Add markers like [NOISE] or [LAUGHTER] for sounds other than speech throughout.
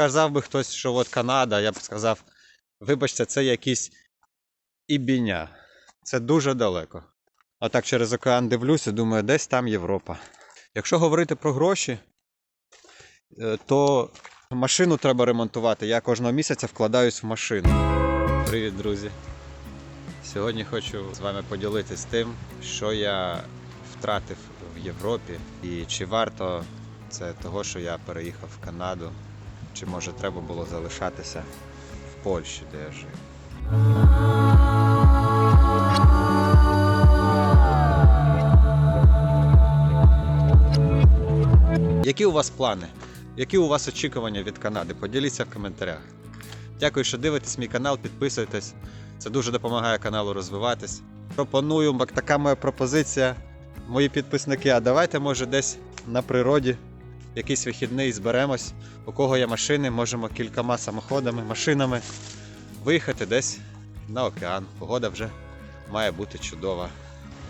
сказав би хтось, що от Канада, я б сказав, вибачте, це якісь ібіня. Це дуже далеко. А так через океан дивлюся, думаю, десь там Європа. Якщо говорити про гроші, е, то машину треба ремонтувати. Я кожного місяця вкладаюсь в машину. Привіт, друзі! Сьогодні хочу з вами поділитись тим, що я втратив в Європі, і чи варто це того, що я переїхав в Канаду, чи може треба було залишатися в Польщі, де я жив. Які у вас плани? Які у вас очікування від Канади? Поділіться в коментарях. Дякую, що дивитесь мій канал, підписуйтесь. Це дуже допомагає каналу розвиватись. Пропоную, така моя пропозиція. Мої підписники, а давайте, може, десь на природі якийсь вихідний зберемось. У кого є машини, можемо кількома самоходами, машинами виїхати десь на океан. Погода вже має бути чудова.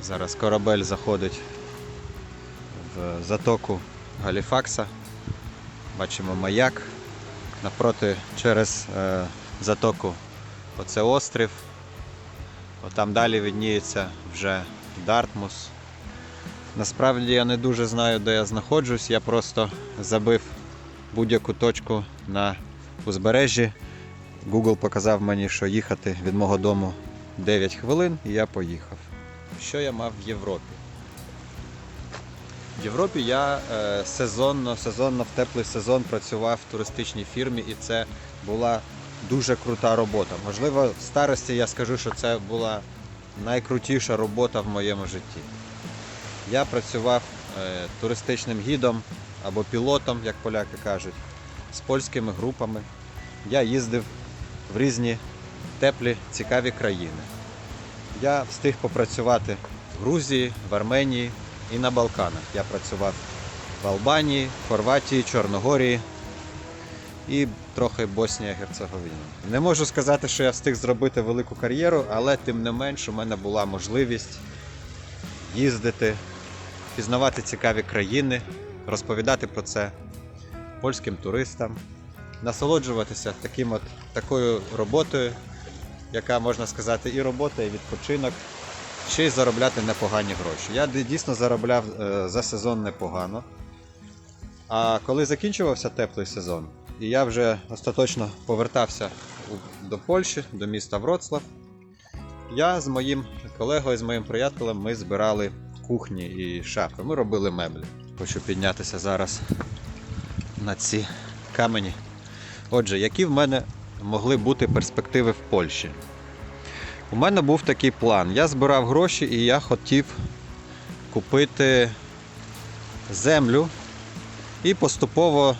Зараз корабель заходить в затоку Галіфакса. Бачимо маяк. Напроти через е, затоку оце острів. Отам далі видніється вже Дартмус. Насправді я не дуже знаю, де я знаходжусь. Я просто забив будь-яку точку на узбережжі. Google показав мені, що їхати від мого дому 9 хвилин, і я поїхав. Що я мав в Європі? В Європі я е, сезонно, сезонно в теплий сезон працював в туристичній фірмі, і це була дуже крута робота. Можливо, в старості я скажу, що це була найкрутіша робота в моєму житті. Я працював е, туристичним гідом або пілотом, як поляки кажуть, з польськими групами. Я їздив в різні теплі, цікаві країни. Я встиг попрацювати в Грузії, в Арменії і на Балканах. Я працював в Албанії, Хорватії, Чорногорії і трохи Боснія Герцеговіна. Не можу сказати, що я встиг зробити велику кар'єру, але тим не менш у мене була можливість їздити, пізнавати цікаві країни, розповідати про це польським туристам, насолоджуватися таким от, такою роботою, яка можна сказати, і робота, і відпочинок, ще й заробляти непогані гроші. Я дійсно заробляв е, за сезон непогано. А коли закінчувався теплий сезон, і я вже остаточно повертався до Польщі, до міста Вроцлав, я з моїм колегою, з моїм приятелем, ми збирали кухні і шафи. Ми робили меблі. Хочу піднятися зараз на ці камені. Отже, які в мене могли бути перспективи в Польщі? У мене був такий план. Я збирав гроші і я хотів купити землю і поступово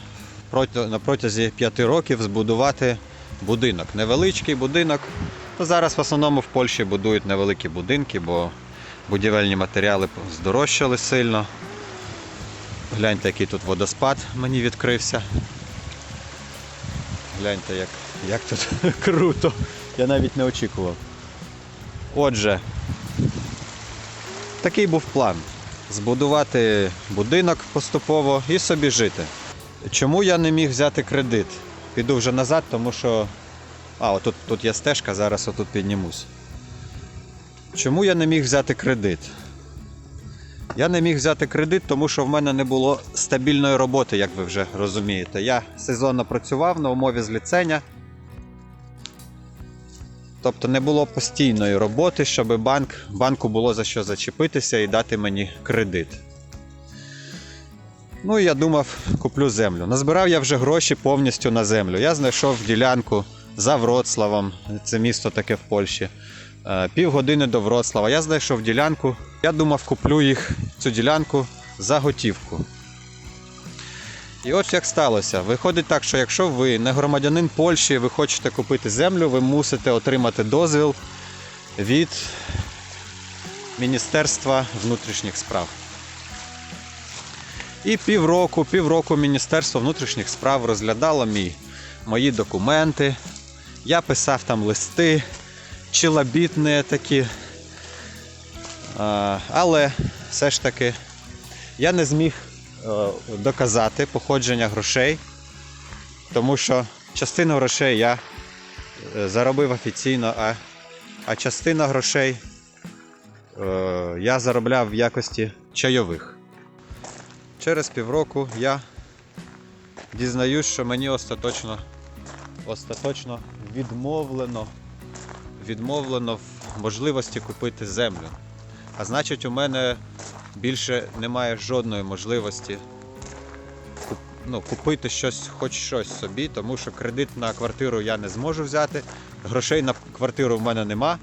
на протязі 5 років збудувати будинок. Невеличкий будинок. Зараз в основному в Польщі будують невеликі будинки, бо будівельні матеріали здорожчали сильно. Гляньте, який тут водоспад мені відкрився. Гляньте, як, як тут [LAUGHS] круто. Я навіть не очікував. Отже, такий був план: збудувати будинок поступово і собі жити. Чому я не міг взяти кредит? Піду вже назад, тому що. А, отут тут є стежка, зараз отут піднімусь. Чому я не міг взяти кредит? Я не міг взяти кредит, тому що в мене не було стабільної роботи, як ви вже розумієте. Я сезонно працював на умові зліцення. Тобто не було постійної роботи, щоб банк, банку було за що зачепитися і дати мені кредит. Ну і я думав, куплю землю. Назбирав я вже гроші повністю на землю. Я знайшов ділянку за Вроцлавом, це місто таке в Польщі. Е, Півгодини до Вроцлава. Я знайшов ділянку. Я думав, куплю їх цю ділянку за готівку. І от як сталося. Виходить так, що якщо ви не громадянин Польщі, ви хочете купити землю, ви мусите отримати дозвіл від Міністерства внутрішніх справ. І півроку, півроку Міністерство внутрішніх справ розглядало мій, мої документи. Я писав там листи, чилобітні такі. Але все ж таки я не зміг е, доказати походження грошей. тому що частину грошей я е, заробив офіційно, а, а частина грошей е, я заробляв в якості чайових. Через півроку я дізнаюсь, що мені остаточно, остаточно відмовлено, відмовлено в можливості купити землю. А значить, у мене більше немає жодної можливості ну, купити щось, хоч щось собі, тому що кредит на квартиру я не зможу взяти, грошей на квартиру в мене нема,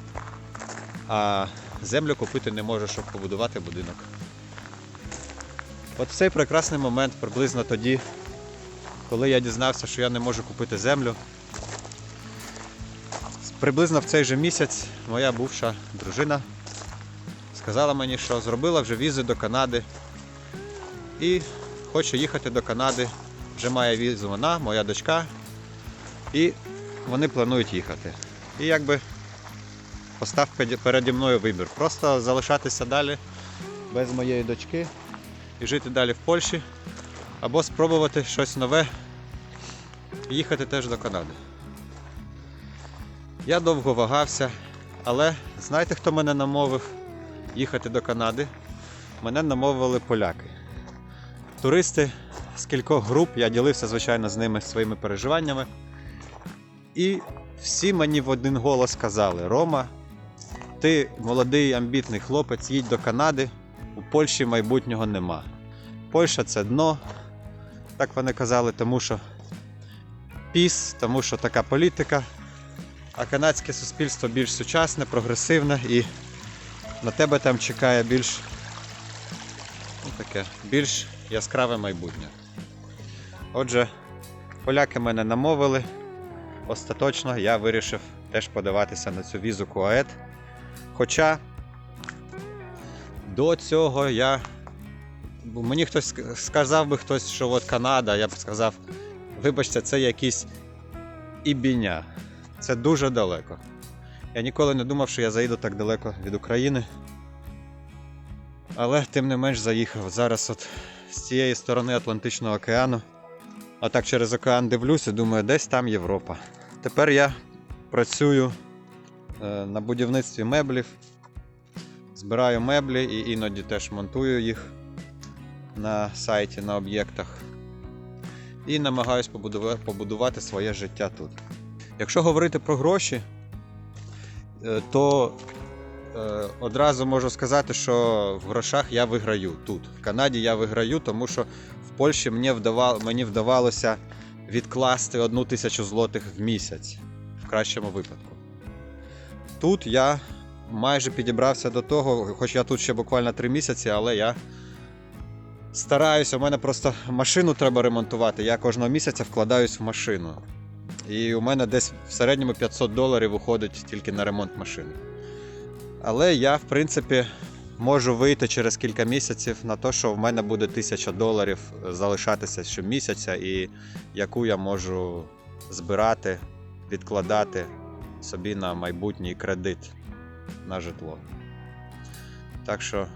а землю купити не можу, щоб побудувати будинок. От в цей прекрасний момент, приблизно тоді, коли я дізнався, що я не можу купити землю, приблизно в цей же місяць моя бувша дружина сказала мені, що зробила вже візи до Канади і хоче їхати до Канади. Вже має візу вона, моя дочка, і вони планують їхати. І якби постав переді мною вибір. Просто залишатися далі без моєї дочки і жити далі в Польщі, або спробувати щось нове їхати теж до Канади. Я довго вагався, але знаєте, хто мене намовив їхати до Канади? Мене намовили поляки. Туристи з кількох груп, я ділився, звичайно, з ними своїми переживаннями. І всі мені в один голос сказали: Рома, ти молодий амбітний хлопець, їдь до Канади, у Польщі майбутнього нема. Польща це дно, так вони казали, тому що піс, тому що така політика. А канадське суспільство більш сучасне, прогресивне і на тебе там чекає більш ну, таке, більш яскраве майбутнє. Отже, поляки мене намовили. Остаточно я вирішив теж подаватися на цю візу КУАЕТ. Хоча до цього я. Мені хтось сказав би хтось, що от Канада, я б сказав, вибачте, це якісь ібіня. Це дуже далеко. Я ніколи не думав, що я заїду так далеко від України. Але тим не менш заїхав. Зараз от з цієї сторони Атлантичного океану. А так через океан дивлюся, думаю, десь там Європа. Тепер я працюю е, на будівництві меблів, збираю меблі і іноді теж монтую їх на сайті, на об'єктах. І намагаюсь побудува- побудувати своє життя тут. Якщо говорити про гроші, е, то е, одразу можу сказати, що в грошах я виграю тут. В Канаді я виграю, тому що в Польщі мені, вдавалося відкласти одну тисячу злотих в місяць, в кращому випадку. Тут я майже підібрався до того, хоч я тут ще буквально три місяці, але я стараюся. У мене просто машину треба ремонтувати. Я кожного місяця вкладаюсь в машину. І у мене десь в середньому 500 доларів уходить тільки на ремонт машини. Але я, в принципі, можу вийти через кілька місяців на те, що в мене буде 1000 доларів залишатися щомісяця, і яку я можу збирати, відкладати собі на майбутній кредит на житло. Так що,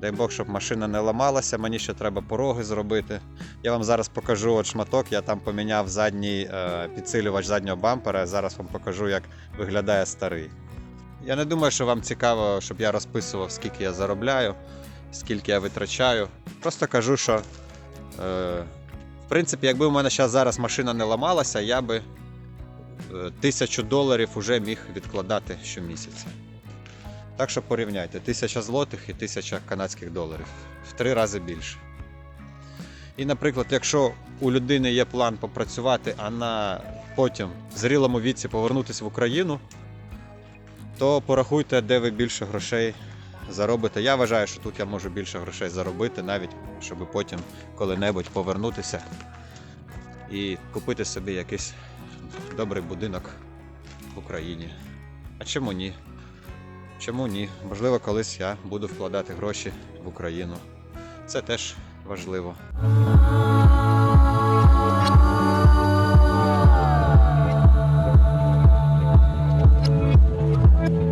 дай Бог, щоб машина не ламалася, мені ще треба пороги зробити. Я вам зараз покажу от шматок, я там поміняв задній е, підсилювач заднього бампера. Зараз вам покажу, як виглядає старий. Я не думаю, що вам цікаво, щоб я розписував, скільки я заробляю, скільки я витрачаю. Просто кажу, що е, в принципі, якби у мене щас зараз машина не ламалася, я би е, тисячу доларів вже міг відкладати щомісяця. Так що порівняйте, тисяча злотих і тисяча канадських доларів в три рази більше. І, наприклад, якщо у людини є план попрацювати, а на потім в зрілому віці повернутися в Україну, то порахуйте, де ви більше грошей заробите. Я вважаю, що тут я можу більше грошей заробити, навіть щоб потім коли-небудь повернутися і купити собі якийсь добрий будинок в Україні. А чому ні? Чому ні? Можливо, колись я буду вкладати гроші в Україну. Це теж важливо.